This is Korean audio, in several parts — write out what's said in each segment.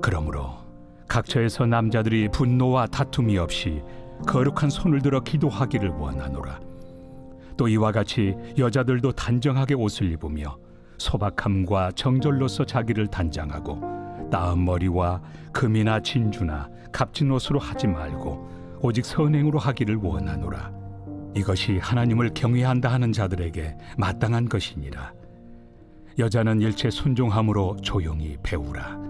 그러므로 각처에서 남자들이 분노와 다툼이 없이 거룩한 손을 들어 기도하기를 원하노라. 또 이와 같이 여자들도 단정하게 옷을 입으며 소박함과 정절로서 자기를 단장하고 나은 머리와 금이나 진주나 값진 옷으로 하지 말고 오직 선행으로 하기를 원하노라. 이것이 하나님을 경외한다 하는 자들에게 마땅한 것이니라. 여자는 일체 순종함으로 조용히 배우라.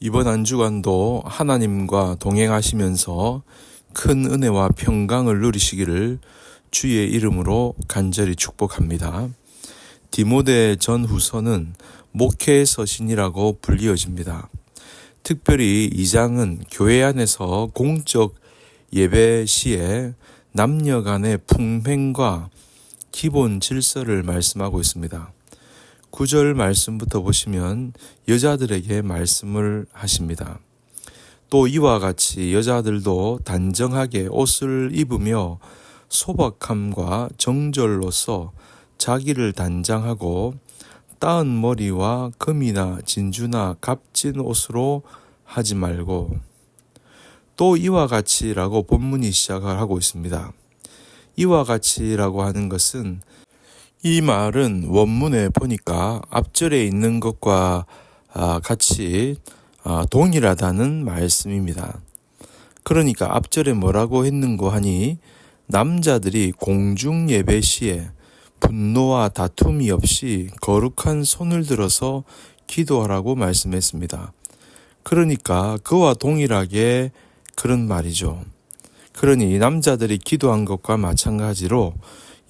이번 한 주간도 하나님과 동행하시면서 큰 은혜와 평강을 누리시기를 주의 이름으로 간절히 축복합니다. 디모데 전 후서는 목회의 서신이라고 불리어집니다. 특별히 이 장은 교회 안에서 공적 예배 시에 남녀 간의 풍행과 기본 질서를 말씀하고 있습니다. 9절 말씀부터 보시면 여자들에게 말씀을 하십니다. 또 이와 같이 여자들도 단정하게 옷을 입으며 소박함과 정절로서 자기를 단장하고 따은 머리와 금이나 진주나 값진 옷으로 하지 말고 또 이와 같이라고 본문이 시작을 하고 있습니다. 이와 같이라고 하는 것은 이 말은 원문에 보니까 앞절에 있는 것과 아, 같이 아, 동일하다는 말씀입니다. 그러니까 앞절에 뭐라고 했는고 하니 남자들이 공중 예배 시에 분노와 다툼이 없이 거룩한 손을 들어서 기도하라고 말씀했습니다. 그러니까 그와 동일하게 그런 말이죠. 그러니 남자들이 기도한 것과 마찬가지로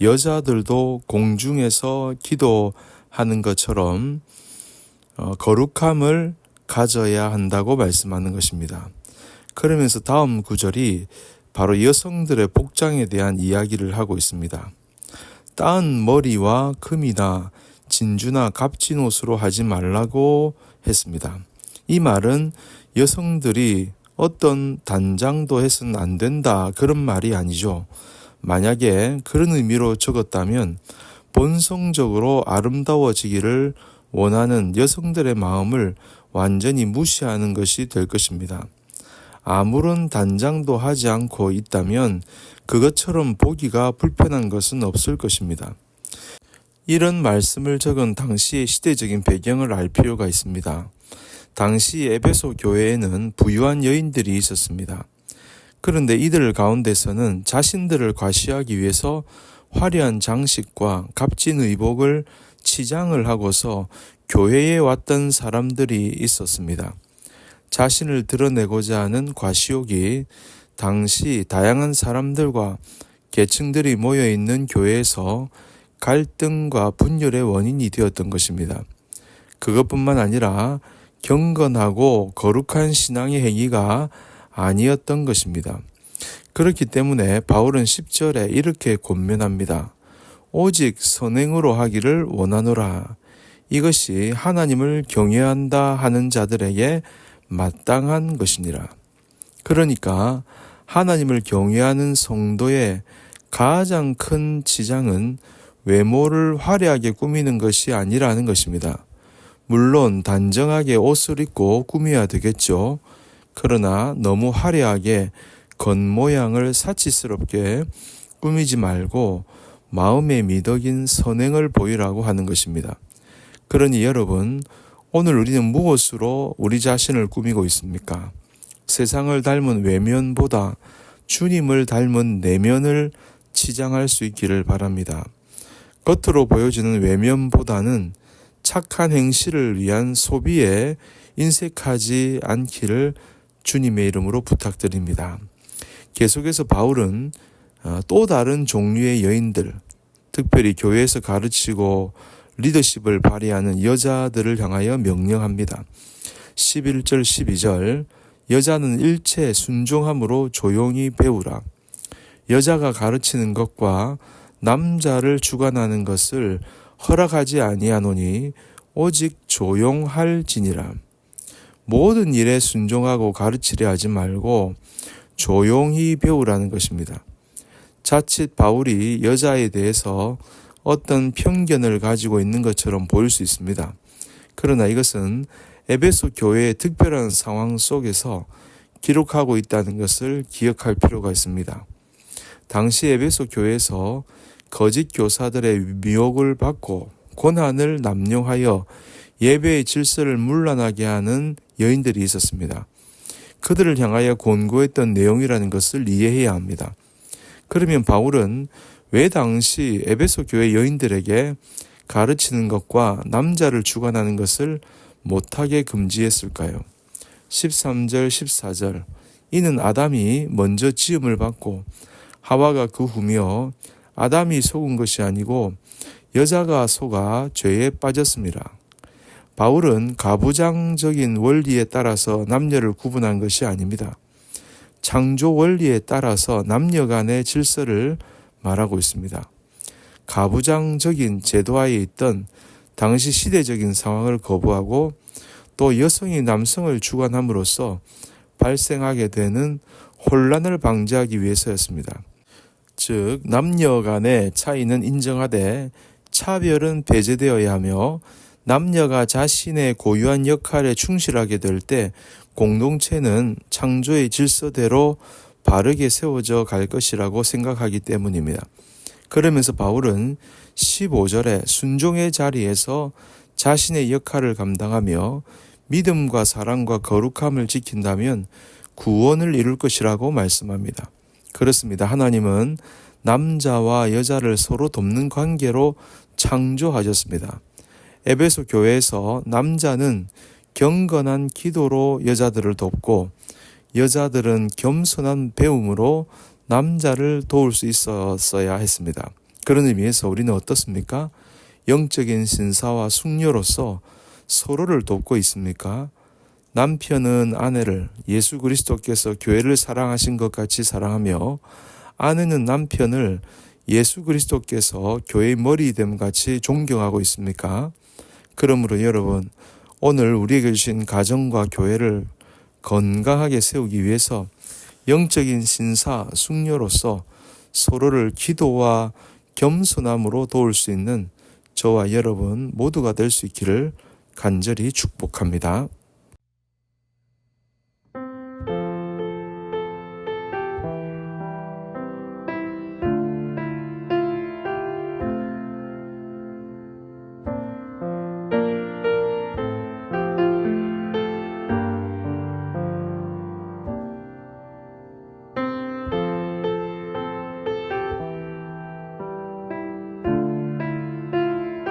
여자들도 공중에서 기도하는 것처럼 어, 거룩함을 가져야 한다고 말씀하는 것입니다. 그러면서 다음 구절이 바로 여성들의 복장에 대한 이야기를 하고 있습니다. 따은 머리와 금이나 진주나 값진 옷으로 하지 말라고 했습니다. 이 말은 여성들이 어떤 단장도 해서는 안 된다 그런 말이 아니죠. 만약에 그런 의미로 적었다면 본성적으로 아름다워지기를 원하는 여성들의 마음을 완전히 무시하는 것이 될 것입니다. 아무런 단장도 하지 않고 있다면 그것처럼 보기가 불편한 것은 없을 것입니다. 이런 말씀을 적은 당시의 시대적인 배경을 알 필요가 있습니다. 당시 에베소 교회에는 부유한 여인들이 있었습니다. 그런데 이들 가운데서는 자신들을 과시하기 위해서 화려한 장식과 값진 의복을 치장을 하고서 교회에 왔던 사람들이 있었습니다. 자신을 드러내고자 하는 과시욕이 당시 다양한 사람들과 계층들이 모여 있는 교회에서 갈등과 분열의 원인이 되었던 것입니다. 그것뿐만 아니라 경건하고 거룩한 신앙의 행위가 아니었던 것입니다. 그렇기 때문에 바울은 10절에 이렇게 권면합니다. 오직 선행으로 하기를 원하노라. 이것이 하나님을 경외한다 하는 자들에게 마땅한 것이니라. 그러니까 하나님을 경외하는 성도의 가장 큰 지장은 외모를 화려하게 꾸미는 것이 아니라는 것입니다. 물론 단정하게 옷을 입고 꾸며야 되겠죠. 그러나 너무 화려하게 겉모양을 사치스럽게 꾸미지 말고 마음의 미덕인 선행을 보이라고 하는 것입니다. 그러니 여러분, 오늘 우리는 무엇으로 우리 자신을 꾸미고 있습니까? 세상을 닮은 외면보다 주님을 닮은 내면을 치장할 수 있기를 바랍니다. 겉으로 보여지는 외면보다는 착한 행실을 위한 소비에 인색하지 않기를 주님의 이름으로 부탁드립니다. 계속해서 바울은 어, 또 다른 종류의 여인들, 특별히 교회에서 가르치고 리더십을 발휘하는 여자들을 향하여 명령합니다. 11절 12절 여자는 일체 순종함으로 조용히 배우라. 여자가 가르치는 것과 남자를 주관하는 것을 허락하지 아니하노니 오직 조용할지니라. 모든 일에 순종하고 가르치려 하지 말고 조용히 배우라는 것입니다. 자칫 바울이 여자에 대해서 어떤 편견을 가지고 있는 것처럼 보일 수 있습니다. 그러나 이것은 에베소 교회의 특별한 상황 속에서 기록하고 있다는 것을 기억할 필요가 있습니다. 당시 에베소 교회에서 거짓 교사들의 미혹을 받고 고난을 남용하여 예배의 질서를 문란하게 하는 여인들이 있었습니다. 그들을 향하여 권고했던 내용이라는 것을 이해해야 합니다. 그러면 바울은 왜 당시 에베소 교회 여인들에게 가르치는 것과 남자를 주관하는 것을 못하게 금지했을까요? 13절, 14절. 이는 아담이 먼저 지음을 받고 하와가 그 후며 아담이 속은 것이 아니고 여자가 속아 죄에 빠졌습니다. 바울은 가부장적인 원리에 따라서 남녀를 구분한 것이 아닙니다. 창조 원리에 따라서 남녀 간의 질서를 말하고 있습니다. 가부장적인 제도하에 있던 당시 시대적인 상황을 거부하고 또 여성이 남성을 주관함으로써 발생하게 되는 혼란을 방지하기 위해서였습니다. 즉, 남녀 간의 차이는 인정하되 차별은 배제되어야 하며 남녀가 자신의 고유한 역할에 충실하게 될 때 공동체는 창조의 질서대로 바르게 세워져 갈 것이라고 생각하기 때문입니다. 그러면서 바울은 15절에 순종의 자리에서 자신의 역할을 감당하며 믿음과 사랑과 거룩함을 지킨다면 구원을 이룰 것이라고 말씀합니다. 그렇습니다. 하나님은 남자와 여자를 서로 돕는 관계로 창조하셨습니다. 에베소 교회에서 남자는 경건한 기도로 여자들을 돕고 여자들은 겸손한 배움으로 남자를 도울 수 있었어야 했습니다. 그런 의미에서 우리는 어떻습니까? 영적인 신사와 숙녀로서 서로를 돕고 있습니까? 남편은 아내를 예수 그리스도께서 교회를 사랑하신 것 같이 사랑하며 아내는 남편을 예수 그리스도께서 교회의 머리됨 같이 존경하고 있습니까? 그러므로 여러분, 오늘 우리에게 주신 가정과 교회를 건강하게 세우기 위해서 영적인 신사, 숙녀로서 서로를 기도와 겸손함으로 도울 수 있는 저와 여러분 모두가 될 수 있기를 간절히 축복합니다.